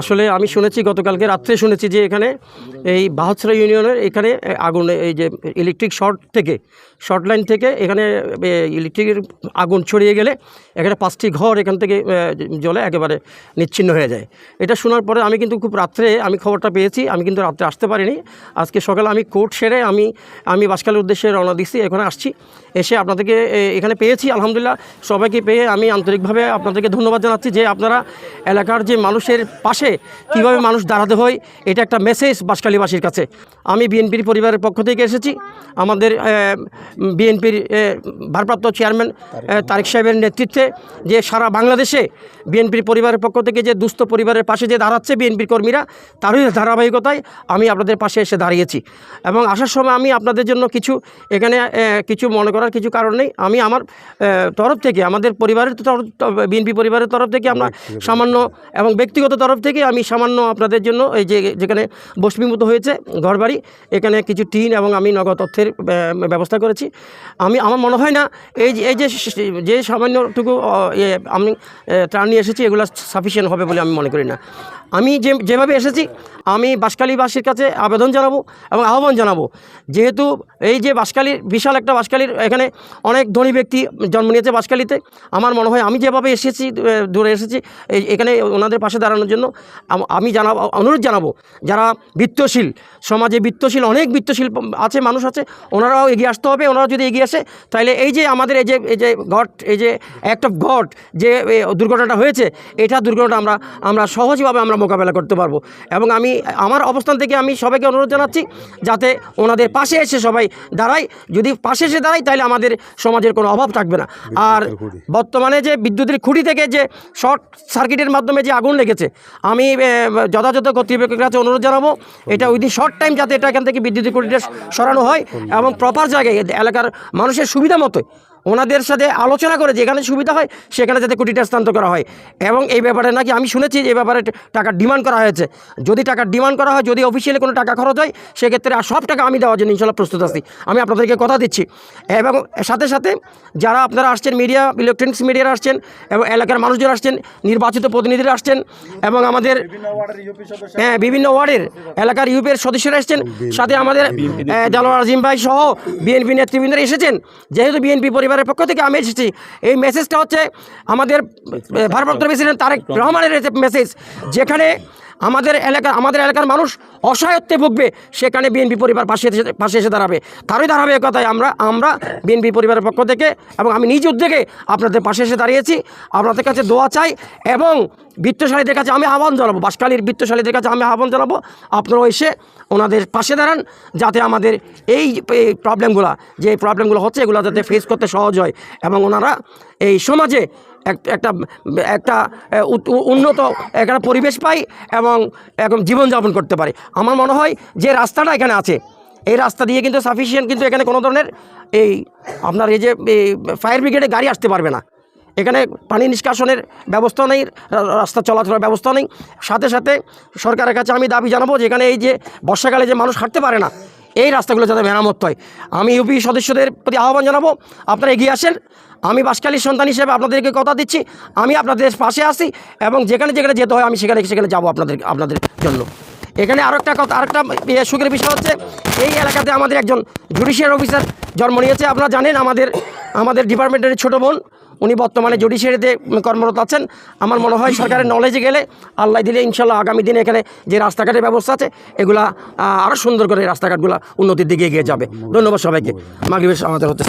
আসলে আমি শুনেছি, গতকালকে রাত্রে শুনেছি যে এখানে এই বাহছড়া ইউনিয়নের এখানে আগুন, এই যে ইলেকট্রিক শর্ট থেকে শর্ট লাইন থেকে এখানে ইলেকট্রিকের আগুন ছড়িয়ে গেলে এখানে পাঁচটি ঘর এখান থেকে জলে একেবারে নিচ্ছিন্ন হয়ে যায়। এটা শোনার পরে আমি কিন্তু খুব রাত্রে আমি খবরটা পেয়েছি, আমি কিন্তু রাত্রে আসতে পারিনি। আজকে সকালে আমি কোর্ট সেরে আমি আমি বাসকালের উদ্দেশ্যে রওনা দিচ্ছি, এখানে আসছি। এসে আপনাদেরকে এখানে পেয়েছি, আলহামদুলিল্লাহ। সবাইকে পেয়ে আমি আন্তরিকভাবে আপনাদেরকে ধন্যবাদ জানাচ্ছি যে আপনারা এলাকার যে মানুষের পাশে কীভাবে মানুষ দাঁড়াতে হয়? এটা একটা মেসেজ বাসকালীবাসীর কাছে। আমি বিএনপির পরিবারের পক্ষ থেকে এসেছি। আমাদের বিএনপির ভারপ্রাপ্ত চেয়ারম্যান তারেক সাহেবের নেতৃত্বে যে সারা বাংলাদেশে বিএনপির পরিবারের পক্ষ থেকে যে দুস্থ পরিবারের পাশে যে দাঁড়াচ্ছে বিএনপির কর্মীরা তারই ধারাবাহিকতায় আমি আপনাদের পাশে এসে দাঁড়িয়েছি। এবং আসার সময় আমি আপনাদের জন্য কিছু এখানে কিছু মনে করার কিছু কারণ নেই। আমি আমার তরফ থেকে আমাদের পরিবারের তরফ বিএনপি পরিবারের তরফ থেকে আমরা সামান্য এবং ব্যক্তিগত তরফ থেকে আমি সামান্য আপনাদের জন্য এই যে যেখানে বস্মীভূত হয়েছে, ঘরবাড়ি, এখানে কিছু টিন এবং আমি নগদ তথ্যের ব্যবস্থা করেছি। আমি, আমার মনে হয় না, এই যে এই যে যে সামান্যটুকু আমি ত্রাণ নিয়ে এসেছি, এগুলো সাফিসিয়েন্ট হবে বলে আমি মনে করি না। আমি যে, যেভাবে এসেছি, আমি বাসকালীবাসীর কাছে আবেদন জানাব এবং আহ্বান জানাব, যেহেতু এই যে বাসকালীর বিশাল একটা বাসকালীর এখানে অনেক ধনী ব্যক্তি জন্ম নিয়েছে বাসকালীতে আমার মনে হয় আমি যেভাবে এসেছি দূরে এসেছি এখানে ওনাদের পাশে দাঁড়ানোর জন্য আম- জানাব অনুরোধ জানাব যারা বৃত্তশীল সমাজে বিত্তশীল অনেক বিত্তশীল আছে মানুষ আছে ওনারাও এগিয়ে আসতে হবে ওনারা যদি এগিয়ে আসে তাহলে এই যে আমাদের এই যে এই যে গড এই যে অ্যাক্ট অফ গড যে দুর্ঘটনাটা হয়েছে এটা দুর্ঘটনা আমরা আমরা সহজভাবে আমরা মোকাবেলা করতে পারব। এবং আমি আমার অবস্থান থেকে আমি সবাইকে অনুরোধ জানাচ্ছি যাতে ওনাদের পাশে এসে সবাই দাঁড়ায়। যদি পাশে এসে দাঁড়ায় তাহলে আমাদের সমাজের কোনো অভাব থাকবে না। আর বর্তমানে যে বিদ্যুতের খুঁটি থেকে যে শর্ট সার্কিটের মাধ্যমে যে আগুন লেগেছে আমি যথাযথ কর্তৃপক্ষের কাছে অনুরোধ জানাব, এটা উইদিন শর্ট টাইম যাতে এটা এখান থেকে বিদ্যুৎ সরানো হয় এবং প্রপার জায়গায় এলাকার মানুষের সুবিধা মতো ওনাদের সাথে আলোচনা করে যেখানে সুবিধা হয় সেখানে যাতে কোটিটা স্থানান্তর করা হয়। এবং এই ব্যাপারে নাকি আমি শুনেছি যে এই ব্যাপারে টাকা ডিমান্ড করা হয়েছে। যদি টাকা ডিমান্ড করা হয় যদি অফিসিয়ালি কোনো টাকা খরচ হয় সেক্ষেত্রে আর সব টাকা আমি দেওয়ার জন্য ইনশাল্লাহ প্রস্তুত আছি। আমি আপনাদেরকে কথা দিচ্ছি। এবং সাথে সাথে যারা আপনারা আসছেন মিডিয়া ইলেকট্রনিক্স মিডিয়ারা আসছেন এবং এলাকার মানুষজন আসছেন নির্বাচিত প্রতিনিধিরা আসছেন এবং আমাদের হ্যাঁ বিভিন্ন ওয়ার্ডের এলাকার ইউপির সদস্যরা এসেছেন। সাথে আমাদের দেলোয়ার আজিম ভাই সহ বিএনপি নেতৃবৃন্দরা এসেছেন। যেহেতু বিএনপি পরিবারের পক্ষ থেকে আমি এসেছি। এই মেসেজটা হচ্ছে আমাদের ভারপ্রাপ্ত প্রেসিডেন্ট তারেক রহমানের মেসেজ যেখানে আমাদের এলাকা আমাদের এলাকার মানুষ অসহায়ত্বে ভুগবে। সেখানে বিএনপি পরিবার পাশে এসে পাশে এসে দাঁড়াবে। তারই দাঁড়াবে কথায় আমরা আমরা বিএনপি পরিবারের পক্ষ থেকে এবং আমি নিজ উদ্যোগে আপনাদের পাশে এসে দাঁড়িয়েছি। আপনাদের কাছে দোয়া চাই এবং বৃত্তশালীদের কাছে আমি আহ্বান জানাব। বাসকালীর বৃত্তশালীদের কাছে আমি আহ্বান জানাব। আপনারাও এসে ওনাদের পাশে দাঁড়ান যাতে আমাদের এই প্রবলেমগুলো যে প্রবলেমগুলো হচ্ছে এগুলো যাতে ফেস করতে সহজ হয় এবং ওনারা এই সমাজে একটা একটা উন্নত একটা পরিবেশ পায় এবং এখন জীবনযাপন করতে পারে। আমার মনে হয় যে রাস্তাটা এখানে আছে, এই রাস্তা দিয়ে কিন্তু সাফিসিয়েন্ট কিন্তু এখানে কোনো ধরনের এই আপনার এই যে ফায়ার ব্রিগেডে গাড়ি আসতে পারবে না। এখানে পানি নিষ্কাশনের ব্যবস্থা নেই রাস্তা চলাচলের ব্যবস্থা নেই। সাথে সাথে সরকারের কাছে আমি দাবি জানাব যেখানে এই যে বর্ষাকালে যে মানুষ হাঁটতে পারে না এই রাস্তাগুলো যাতে মেরামত হয়। আমি ইউপি সদস্যদের প্রতি আহ্বান জানাব, আপনারা এগিয়ে আসেন। আমি বাসকালীর সন্তান হিসেবে আপনাদেরকে কথা দিচ্ছি। আমি আপনাদের পাশে আসি এবং যেখানে যেখানে যেতে হয় আমি সেখানে সেখানে যাব আপনাদের আপনাদের জন্য। এখানে আরও একটা কথা, আরেকটা ইয়ে সুখের বিষয় হচ্ছে, এই এলাকাতে আমাদের একজন জুডিশিয়াল অফিসার জন্ম নিয়েছে। আপনারা জানেন আমাদের আমাদের ডিপার্টমেন্টের ছোটো বোন। উনি বর্তমানে জুডিশিয়ারিতে কর্মরত আছেন। আমার মনে হয় সরকারের নলেজে গেলে আল্লাহ দিলে ইনশাল্লাহ আগামী দিনে এখানে যে রাস্তাঘাটের ব্যবস্থা আছে, এগুলা আরও সুন্দর করে রাস্তাঘাটগুলো উন্নতির দিকে এগিয়ে যাবে। ধন্যবাদ সবাইকে। মাগরিবের আমাদের হচ্ছে।